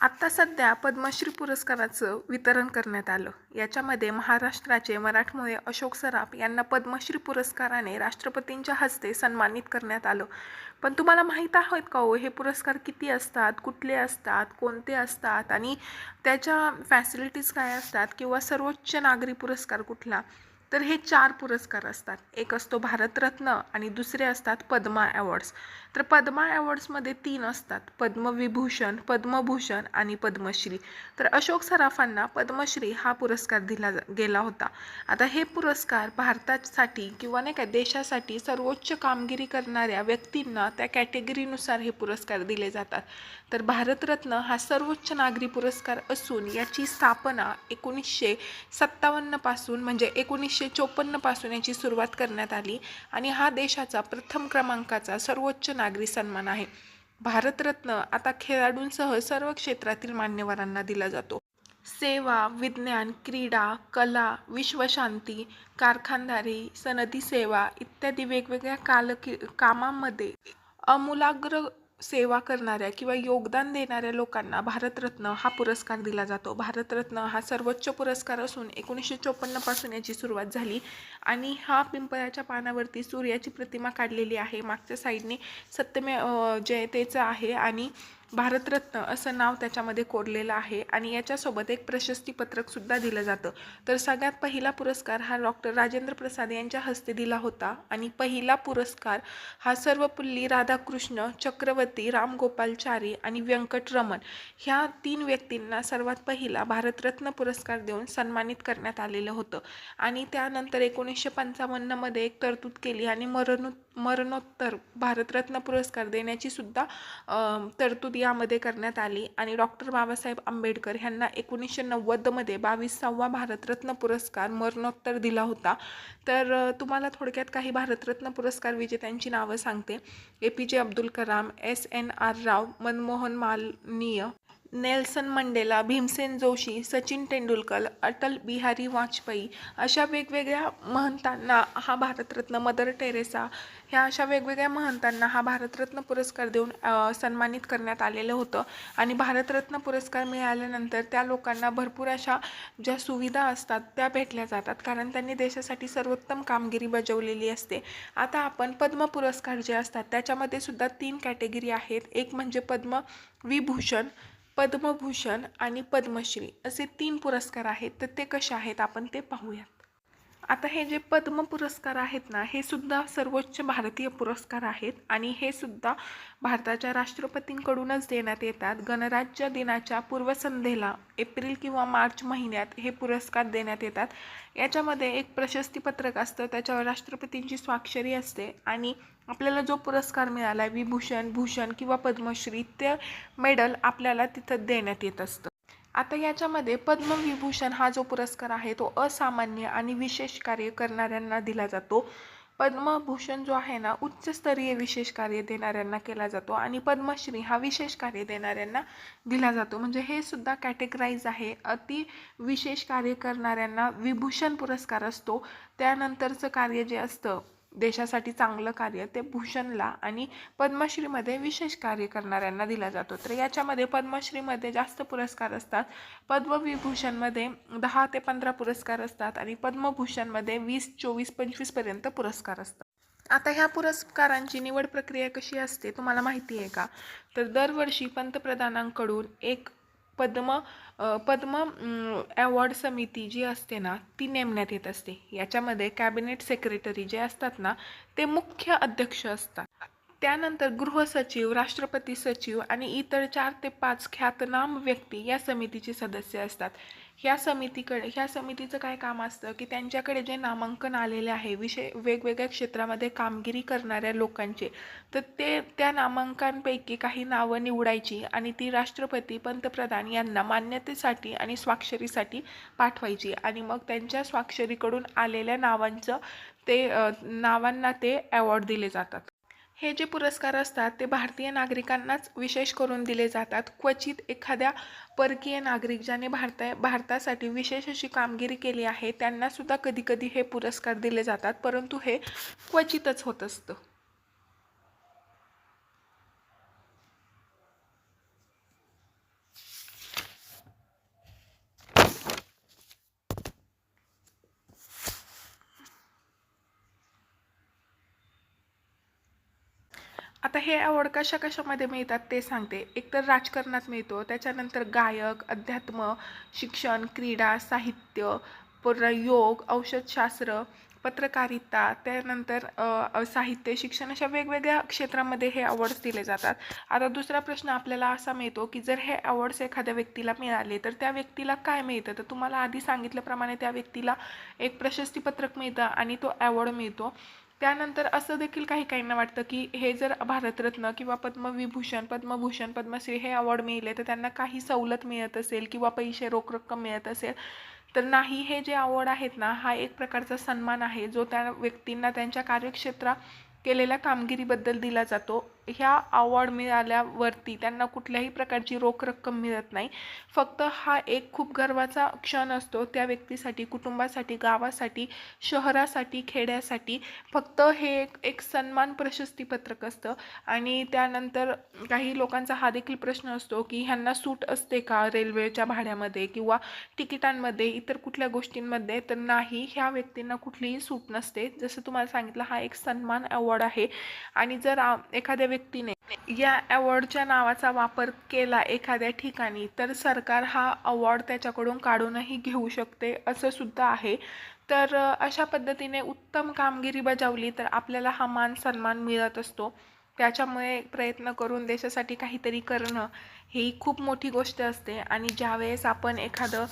आत्ता सध्या पद्मश्री पुरस्काराचं वितरण करण्यात आलं. याच्यामध्ये महाराष्ट्राचे मराठमोळे अशोक सराफ यांना पद्मश्री पुरस्काराने राष्ट्रपतींच्या हस्ते सन्मानित करण्यात आलं. पण तुम्हाला माहीत आहेत का हो हे पुरस्कार किती असतात कुठले असतात कोणते असतात आणि त्याच्या फॅसिलिटीज काय असतात किंवा सर्वोच्च नागरी पुरस्कार कुठला? तर हे चार पुरस्कार असतात. एक असतो भारतरत्न आणि दुसरे असतात पद्मा अवॉर्ड्स तर पद्मा अवॉर्ड्समध्ये तीन असतात. पद्मविभूषण पद्मभूषण आणि पद्मश्री. तर अशोक सराफांना पद्मश्री हा पुरस्कार दिला जा- गेला होता. आता हे पुरस्कार भारतासाठी किंवा नाही का देशासाठी सर्वोच्च कामगिरी करणाऱ्या व्यक्तींना त्या कॅटेगरीनुसार हे पुरस्कार दिले जातात. तर भारतरत्न हा सर्वोच्च नागरी पुरस्कार असून याची स्थापना एकोणीसशे सत्तावन्नपासून म्हणजे एकोणीसशे चोपन्नपासून याची सुरुवात करण्यात आली आणि हा देशाचा प्रथम क्रमांकाचा सर्वोच्च नागरी सन्मान आहे. भारतरत्न आता खेळाडूंसह सर्व क्षेत्रातील मान्यवरांना दिला जातो. सेवा विज्ञान क्रीडा कला विश्वशांती कारखानदारी सनदी सेवा इत्यादी वेगवेगळ्या काल कामामध्ये अमूलाग्र सेवा करणाऱ्या किंवा योगदान देणाऱ्या लोकांना भारतरत्न हा पुरस्कार दिला जातो. भारतरत्न हा सर्वोच्च पुरस्कार असून एकोणीसशे चोपन्नपासून याची सुरुवात झाली आणि हा पिंपळाच्या पानावरती सूर्याची प्रतिमा काढलेली आहे. मागच्या साईडने सत्यमे जयतेचं आहे आणि भारतरत्न असं नाव त्याच्यामध्ये कोरलेलं आहे आणि याच्यासोबत एक प्रशस्तीपत्रकसुद्धा दिलं जातं. तर सगळ्यात पहिला पुरस्कार हा डॉक्टर राजेंद्र प्रसाद यांच्या हस्ते दिला होता आणि पहिला पुरस्कार हा सर्वपल्ली राधाकृष्ण चक्रवर्ती रामगोपालचारी आणि व्यंकटरमण ह्या तीन व्यक्तींना सर्वात पहिला भारतरत्न पुरस्कार देऊन सन्मानित करण्यात आलेलं होतं. आणि त्यानंतर एकोणीसशे पंचावन्नमध्ये एक तरतूद केली आणि मरणो मरणोत्तर भारतरत्न पुरस्कार देण्याची सुद्धा तरतूद यामध्ये करण्यात आली. आणि डॉक्टर बाबासाहेब आंबेडकर ह्यांना एकोणीसशे नव्वदमध्ये बावीसावा भारतरत्न पुरस्कार मरणोत्तर दिला होता. तर तुम्हाला थोडक्यात काही भारतरत्न पुरस्कार विजेत्यांची नावं सांगते. A P J Abdul Kalam S N R Rao Manmohan मालनीय Nelson Mandela Bhimsen Joshi Sachin Tendulkar Atal Bihari Vajpayee अशा वेगवेगळ्या महंतांना हा भारतरत्न मदर टेरेसा ह्या अशा वेगवेगळ्या महंतांना हा भारतरत्न पुरस्कार देऊन सन्मानित करण्यात आलेलं होतं. आणि भारतरत्न पुरस्कार मिळाल्यानंतर त्या लोकांना भरपूर अशा ज्या सुविधा असतात त्या भेटल्या जातात. कारण त्यांनी देशासाठी सर्वोत्तम कामगिरी बजावलेली असते. आता आपण पद्म पुरस्कार जे असतात त्याच्यामध्ये सुद्धा तीन कॅटेगरी आहेत. एक म्हणजे पद्म विभूषण पद्मभूषण आणि पद्मश्री असे तीन पुरस्कार आहेत. तर ते कसे आहेत? आपण ते पाहूयात. आता हे जे पद्म पुरस्कार आहेत ना हे सुद्धा सर्वोच्च भारतीय पुरस्कार आहेत आणि हे सुद्धा भारताच्या राष्ट्रपतींकडूनच देण्यात येतात. गणराज्य दिनाच्या पूर्वसंध्येला एप्रिल किंवा मार्च महिन्यात हे पुरस्कार देण्यात येतात. याच्यामध्ये एक प्रशस्तीपत्रक असतं त्याच्यावर राष्ट्रपतींची स्वाक्षरी असते आणि आपल्याला जो पुरस्कार मिळाला विभूषण भूषण किंवा पद्मश्री ते मेडल आपल्याला तिथं देण्यात येत असतं. आता याच्यामध्ये पद्मविभूषण हा जो पुरस्कार आहे तो असामान्य आणि विशेष कार्य करणाऱ्यांना दिला जातो. पद्मभूषण जो आहे ना उच्चस्तरीय विशेष कार्य देणाऱ्यांना केला जातो आणि पद्मश्री हा विशेष कार्य देणाऱ्यांना दिला जातो. म्हणजे हे सुद्धा कॅटेगराईज आहे अति विशेष कार्य करणाऱ्यांना विभूषण पुरस्कार असतो. त्यानंतरचं कार्य जे असतं देशासाठी चांगलं कार्य ते भूषणला आणि पद्मश्रीमध्ये विशेष कार्य करणाऱ्यांना दिला जातो. तर याच्यामध्ये पद्मश्रीमध्ये जास्त पुरस्कार असतात. पद्मविभूषणमध्ये दहा ते पंधरा पुरस्कार असतात आणि पद्मभूषणमध्ये वीस चोवीस पंचवीसपर्यंत पुरस्कार असतात. आता ह्या पुरस्कारांची निवड प्रक्रिया कशी असते? तुम्हाला माहिती आहे का? तर दरवर्षी पंतप्रधानांकडून एक पद्म पद्म अवॉर्ड समिती जी असते ना ती नेमण्यात येत असते. याच्यामध्ये कॅबिनेट सेक्रेटरी जे असतात ना ते मुख्य अध्यक्ष असतात. त्यानंतर गृहसचिव राष्ट्रपती सचिव आणि इतर चार ते पाच ख्यातनाम व्यक्ती या समितीचे सदस्य असतात. ह्या समितीकडे ह्या समितीचं काय काम असतं की त्यांच्याकडे जे नामांकन आलेले आहे विषय वेगवेगळ्या क्षेत्रामध्ये कामगिरी करणाऱ्या लोकांचे तर ते त्या नामांकांपैकी काही नावं निवडायची आणि ती राष्ट्रपती पंतप्रधान यांना मान्यतेसाठी आणि स्वाक्षरीसाठी पाठवायची आणि मग त्यांच्या स्वाक्षरीकडून आलेल्या नावांचं ते नावांना ते अवॉर्ड दिले जातात. हे जे पुरस्कार असतात ते भारतीय नागरिकांनाच विशेष करून दिले जातात. क्वचित एखाद्या परकीय नागरिक ज्याने भारता भारतासाठी विशेष अशी कामगिरी केली आहे त्यांनासुद्धा कधीकधी हे पुरस्कार दिले जातात परंतु हे क्वचितच होत असतं. आता हे अवॉर्ड कशा कशामध्ये मिळतात ते सांगते. एकतर राजकारणात मिळतो त्याच्यानंतर गायक अध्यात्म शिक्षण क्रीडा साहित्य पूर्ण योग औषधशास्त्र पत्रकारिता त्यानंतर साहित्य शिक्षण अशा वेगवेगळ्या क्षेत्रामध्ये हे अवॉर्ड्स दिले जातात. आता दुसरा प्रश्न आपल्याला असा मिळतो की जर हे अवॉर्ड्स एखाद्या व्यक्तीला मिळाले तर त्या व्यक्तीला काय मिळतं? तर तुम्हाला आधी सांगितल्याप्रमाणे त्या व्यक्तीला एक प्रशस्तीपत्रक मिळतं आणि तो अवॉर्ड मिळतो. त्यानंतर असं देखील काही काहींना वाटतं की हे जर भारतरत्न किंवा पद्मविभूषण पद्मभूषण पद्मश्री हे अवॉर्ड मिळले तर त्यांना काही सवलत मिळत असेल किंवा पैसे रोख रक्कम मिळत असेल तर नाही हे जे अवॉर्ड आहेत ना हा एक प्रकारचा सन्मान आहे जो त्या व्यक्तींना त्यांच्या कार्यक्षेत्रात केलेल्या कामगिरीबद्दल दिला जातो. ह्या अवॉर्ड मिळाल्यावरती त्यांना कुठल्याही प्रकारची रोख रक्कम मिळत नाही. फक्त हा एक खूप गर्वाचा क्षण असतो. त्या व्यक्तीसाठी कुटुंबासाठी गावासाठी शहरासाठी खेड्यासाठी. फक्त हे एक एक सन्मान प्रशस्तीपत्रक असतं. आणि त्यानंतर काही लोकांचा हा देखील प्रश्न असतो की ह्यांना सूट असते का रेल्वेच्या भाड्यामध्ये किंवा तिकिटांमध्ये इतर कुठल्या गोष्टींमध्ये? तर नाही ह्या व्यक्तींना कुठलीही सूट नसते. जसं तुम्हाला सांगितलं हा एक सन्मान अवॉर्ड अवॉर्ड आहे. आणि जर एखाद्या व्यक्तीने या अवॉर्डच्या नावाचा वापर केला एखाद्या ठिकाणी तर सरकार हा अवॉर्ड त्याच्याकडून काढूनही घेऊ शकते असं सुद्धा आहे. तर अशा पद्धतीने उत्तम कामगिरी बजावली तर आपल्याला हा मान सन्मान मिळत असतो. त्याच्यामुळे प्रयत्न करून देशासाठी काहीतरी करणं ही खूप मोठी गोष्ट असते. आणि ज्यावेळेस आपण एखादं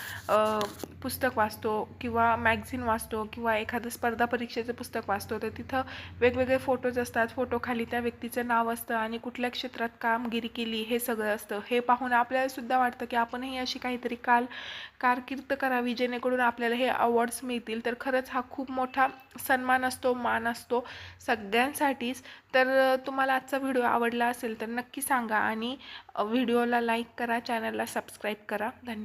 पुस्तक वाचतो किंवा मॅगझिन वाचतो किंवा एखादं स्पर्धा परीक्षेचं पुस्तक वाचतो तर तिथं वेगवेगळे फोटोज असतात. फोटोखाली त्या व्यक्तीचं नाव असतं आणि कुठल्या क्षेत्रात कामगिरी केली हे सगळं असतं. हे पाहून आपल्यालासुद्धा वाटतं की आपणही अशी काहीतरी काल कारकीर्द करावी जेणेकरून आपल्याला हे अवॉर्ड्स मिळतील. तर खरंच हा खूप मोठा सन्मान असतो मान असतो सगळ्यांसाठीच. तर तुम्हाला आजचा व्हिडिओ आवडला असेल तर नक्की सांगा आणि व्हिडिओ व्हिडिओला लाईक करा चॅनलला सबस्क्राईब करा. धन्यवाद.